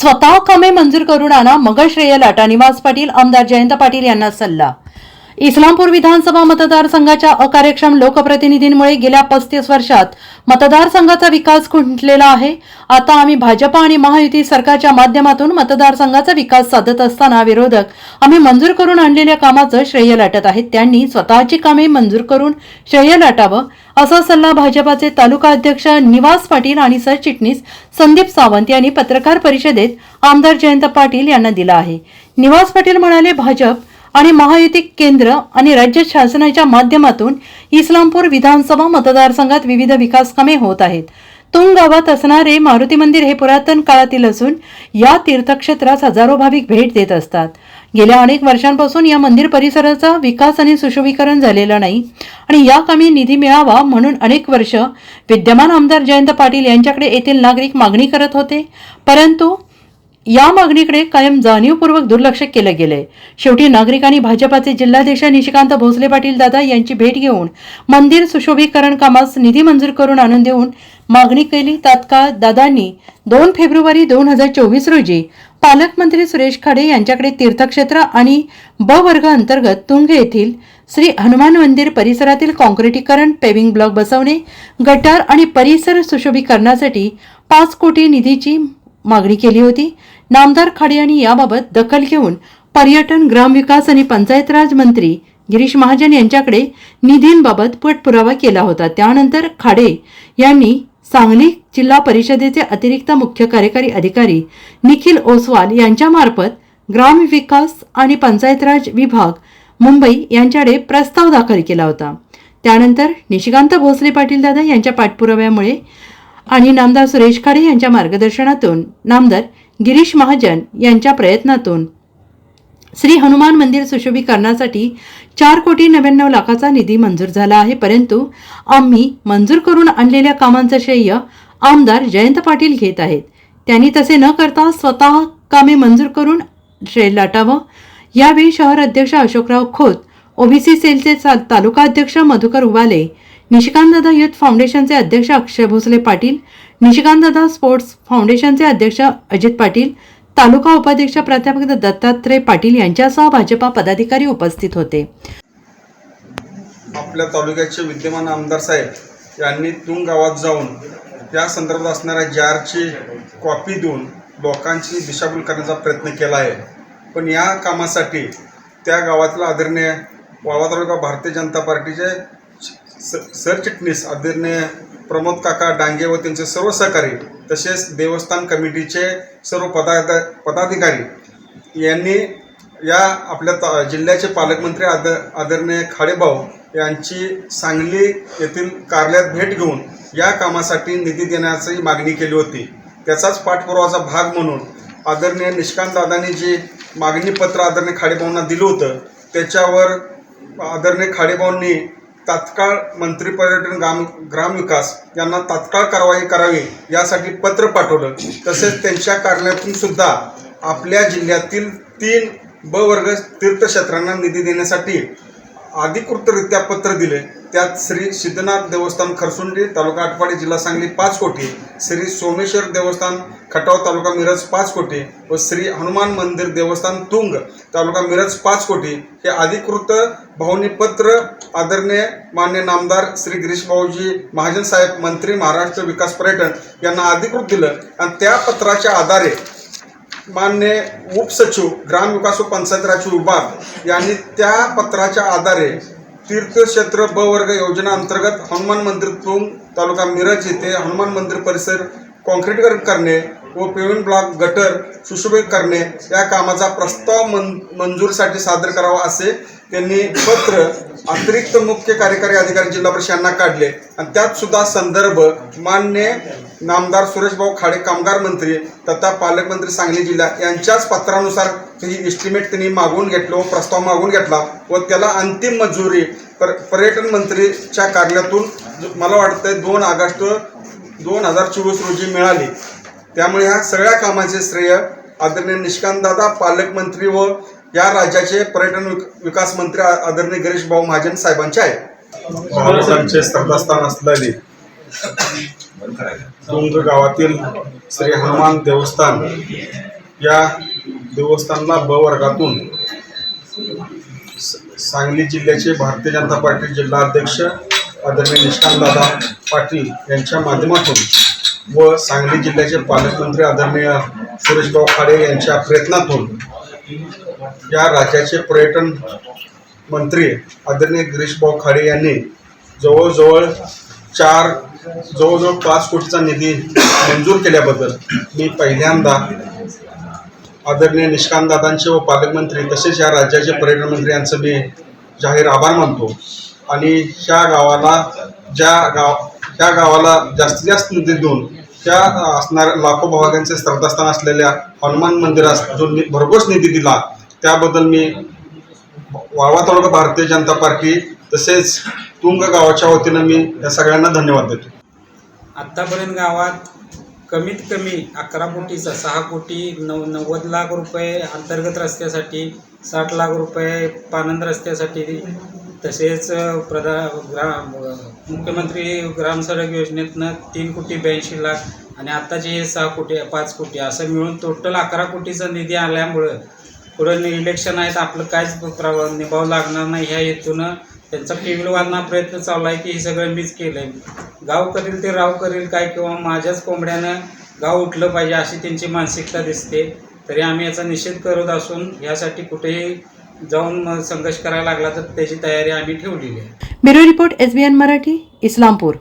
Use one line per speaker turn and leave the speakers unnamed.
स्वतः कामे मंजूर करून आणा. मग श्रेय लाटा. निवास पाटील आमदार जयंत पाटील यांना सल्ला. इस्लामपूर विधानसभा मतदारसंघाच्या अकार्यक्षम लोकप्रतिनिधींमुळे गेल्या पस्तीस वर्षात मतदारसंघाचा विकास खुंटलेला आहे. आता आम्ही भाजपा आणि महायुती सरकारच्या माध्यमातून मतदारसंघाचा विकास साधत असताना विरोधक आम्ही मंजूर करून आणलेल्या कामाचं श्रेय लाटत आहेत. त्यांनी स्वतःची कामे मंजूर करून श्रेय लाटावं असा सल्ला भाजपाचे तालुका अध्यक्ष निवास पाटील आणि सरचिटणीस संदीप सावंत यांनी पत्रकार परिषदेत आमदार जयंत पाटील यांना दिला आहे. निवास पाटील म्हणाले भाजप आणि महायुती केंद्र आणि राज्य शासनाच्या माध्यमातून इस्लामपूर विधानसभा मतदारसंघात विविध विकास कामे होत आहेत. तुंग गावात असणारे मारुती मंदिर हे पुरातन काळातील असून या तीर्थक्षेत्रास हजारो भाविक भेट देत असतात. गेल्या अनेक वर्षांपासून या मंदिर परिसराचा विकास आणि सुशोभीकरण झालेलं नाही आणि या कामी निधी मिळावा म्हणून अनेक वर्ष विद्यमान आमदार जयंत पाटील यांच्याकडे येथील नागरिक मागणी करत होते. परंतु या मागणीकडे कायम जाणीवपूर्वक दुर्लक्ष केलं गेलंय. शेवटी नागरिकांनी भाजपाचे जिल्हाध्यक्ष निशिकांत भोसले पाटील दादा यांची भेट घेऊन मंदिर सुशोभीकरण कामास निधी मंजूर करून आणून देऊन मागणी केली. तात्काळ दादांनी दोन फेब्रुवारी दोन हजार चोवीस रोजी पालकमंत्री सुरेश खाडे यांच्याकडे तीर्थक्षेत्र आणि ब वर्ग अंतर्गत तुंग येथील श्री हनुमान मंदिर परिसरातील काँक्रिटीकरण पेविंग ब्लॉक बसवणे गटार आणि परिसर सुशोभीकरणासाठी पाच कोटी निधीची मागणी केली होती. नामदार खाडे यांनी याबाबत दखल घेऊन पर्यटन ग्रामविकास आणि पंचायत राज मंत्री गिरीश महाजन यांच्याकडे निधींबाबत पाठपुरावा केला होता. त्यानंतर खाडे यांनी सांगली जिल्हा परिषदेचे अतिरिक्त मुख्य कार्यकारी अधिकारी निखिल ओसवाल यांच्यामार्फत ग्रामविकास आणि पंचायत राज विभाग मुंबई यांच्याकडे प्रस्ताव दाखल केला होता. त्यानंतर निशिकांत भोसले पाटील दादा यांच्या पाठपुराव्यामुळे आणि नामदार सुरेश खाडे यांच्या मार्गदर्शनातून नामदार गिरीश महाजन यांच्या प्रयत्नातून. श्री हनुमान मंदिर सुशोभीकरणासाठी चार कोटी नव्याण्णव लाखाचा निधी मंजूर झाला आहे परंतु आम्ही मंजूर करून आणलेल्या कामांचं श्रेय आमदार जयंत पाटील घेत आहेत. त्यांनी तसे न करता स्वतः कामे मंजूर करून श्रेय लाटावं. यावेळी शहर अध्यक्ष अशोकराव खोत ओबीसी सेलचे तालुका अध्यक्ष मधुकर उबाले निशिकांतदादा युथ फाउंडेशनचे अध्यक्ष अक्षय भोसले पाटील निशिकांतदादा स्पोर्ट्स फाउंडेशनचे अध्यक्ष अजित पाटील तालुका उपाध्यक्ष प्राध्यापक दत्तात्रय पाटील यांच्यासह भाजपा पदाधिकारी उपस्थित होते.
आपल्या तालुक्याचे विद्यमान आमदार साहेब यांनी तुंग गावात जाऊन या संदर्भात असणाऱ्या जारची कॉपी देऊन लोकांची दिशाभूल करण्याचा प्रयत्न केला आहे. पण या कामासाठी त्या गावातील आदरणीय वाळवा तालुका भारतीय जनता पार्टीचे स सरचिटणीस आदरणीय प्रमोद काका डांगे व त्यांचे सर्व सहकारी तसेच देवस्थान कमिटीचे सर्व पदा पदाधिकारी यांनी या आपल्या ता जिल्ह्याचे पालकमंत्री आद आदरणीय खाडेभाऊ यांची सांगली येथील कार्यालयात भेट घेऊन या कामासाठी निधी देण्याची मागणी केली होती. त्याचाच पाठपुरावाचा भाग म्हणून आदरणीय निष्कांत दादांनी जी मागणीपत्र आदरणीय खाडेभाऊंना दिलं होतं त्याच्यावर आदरणीय खाडेभाऊंनी तात्काळ मंत्री पर्यटन ग्राम ग्रामविकास यांना तात्काळ कारवाई करावी यासाठी पत्र पाठवलं. तसेच त्यांच्या कार्यालयातून सुद्धा आपल्या जिल्ह्यातील तीन ब वर्ग तीर्थक्षेत्रांना निधी देण्यासाठी अधिकृतरित्या पत्र दिले. त्यात श्री सिद्धनाथ देवस्थान खरसुंडी तालुका आटपाडी जिल्हा सांगली पाच कोटी श्री सोमेश्वर देवस्थान खटाव तालुका मिरज पाच कोटी व श्री हनुमान मंदिर देवस्थान तुंग तालुका मिरज पाच कोटी. हे अधिकृत भावनी पत्र आदरणीय मान्य नामदार श्री गिरीश भाऊजी महाजन साहेब मंत्री महाराष्ट्र विकास पर्यटन यांना अधिकृत दिलं. आणि त्या पत्राच्या आधारे मान्य उपसचिव ग्रामविकास व पंचायत राज विभाग यांनी त्या पत्राच्या आधारे तीर्थक्षेत्र ब वर्ग योजना अंतर्गत हनुमान मंदिर तुंग तालुका मिरज येथे हनुमान मंदिर परिसर कॉन्क्रीटीकरण करणे व पेविंग ब्लॉक गटर सुशोभित करणे या कामाचा प्रस्ताव मन मंजूरसाठी सादर करावा असे त्यांनी पत्र अतिरिक्त मुख्य कार्यकारी अधिकारी जिल्हा परिषद यांना काढले. आणि त्यात सुद्धा संदर्भ मान्य नामदार सुरेशभाऊ खाडे कामगार मंत्री तथा पालकमंत्री सांगली जिल्हा यांच्याच पत्रानुसार ही इस्टिमेट त्यांनी मागवून घेतलं व प्रस्ताव मागवून घेतला व त्याला अंतिम मंजुरी पर पर्यटन मंत्रीच्या कार्यालयातून मला वाटतं दोन ऑगस्ट दोन हजार चोवीस रोजी मिळाली. त्यामुळे ह्या सगळ्या कामाचे श्रेय आदरणीय निष्कांतदादा पालकमंत्री व या राज्याचे पर्यटन विक- विकास मंत्री आदरणीय गिरीश भाऊ महाजन साहेबांचे आहे महाराजांचे श्रद्धास्थान असलेले तुंग गावातील श्री हनुमान देवस्थान या देवस्थानला ब वर्गातून सांगली जिल्ह्याचे भारतीय जनता पार्टी जिल्हा अध्यक्ष आदरणीय निष्कांतदादा पाटील यांच्या माध्यमातून व सांगली जिल्ह्याचे पालकमंत्री आदरणीय सुरेशभाऊ खाडे यांच्या प्रयत्नातून या राज्याचे पर्यटन मंत्री आदरणीय गिरीशभाऊ खाडे यांनी जवळजवळ चार जवळजवळ पाच कोटीचा निधी मंजूर केल्याबद्दल मी पहिल्यांदा आदरणीय निष्कांतदादांचे व पालकमंत्री तसेच या राज्याचे पर्यटन मंत्री यांचं मी जाहीर आभार मानतो. आणि ह्या गावाला ज्या गाव त्या गावाला जास्तीत जास्त निधी देऊन त्या असणाऱ्या लाखो भागांचे श्रद्धास्थान असलेल्या हनुमान मंदिरास जो भरघोस निधी दिला त्याबद्दल मी वाळवा तालुका भारतीय जनता पार्टी तसेच तुंग गावाच्या वतीनं मी या सगळ्यांना धन्यवाद देतो.
आत्तापर्यंत गावात कमीत कमी अकरा कोटीचा सहा कोटी नऊ नव्वद लाख रुपये अंतर्गत रस्त्यासाठी साठ लाख रुपये पानंद रस्त्यासाठी तसेच प्रधा ग्रा मुख्यमंत्री ग्रामसडक योजनेतनं तीन कोटी ब्याऐंशी लाख आणि आत्ताचे हे सहा कोटी पाच कोटी असं मिळून टोटल अकरा कोटीचा निधी आल्यामुळं पुढं इलेक्शन आहेत आपलं काहीच प्रभाव निभाव लागणार नाही ह्या हेतून त्यांचा टिव्हीवांना प्रयत्न चालू आहे की हे सगळं मीच केलं आहे गाव करील ते राव करील काय किंवा माझ्याच कोंबड्यानं गाव उठलं पाहिजे अशी त्यांची मानसिकता दिसते. तरी आम्ही याचा निषेध करत असून यासाठी कुठेही जाऊन संघर्ष करायला लागला तर त्याची तयारी आम्ही ठेवलेली आहे.
Bureau report SBN Marathi Islampur.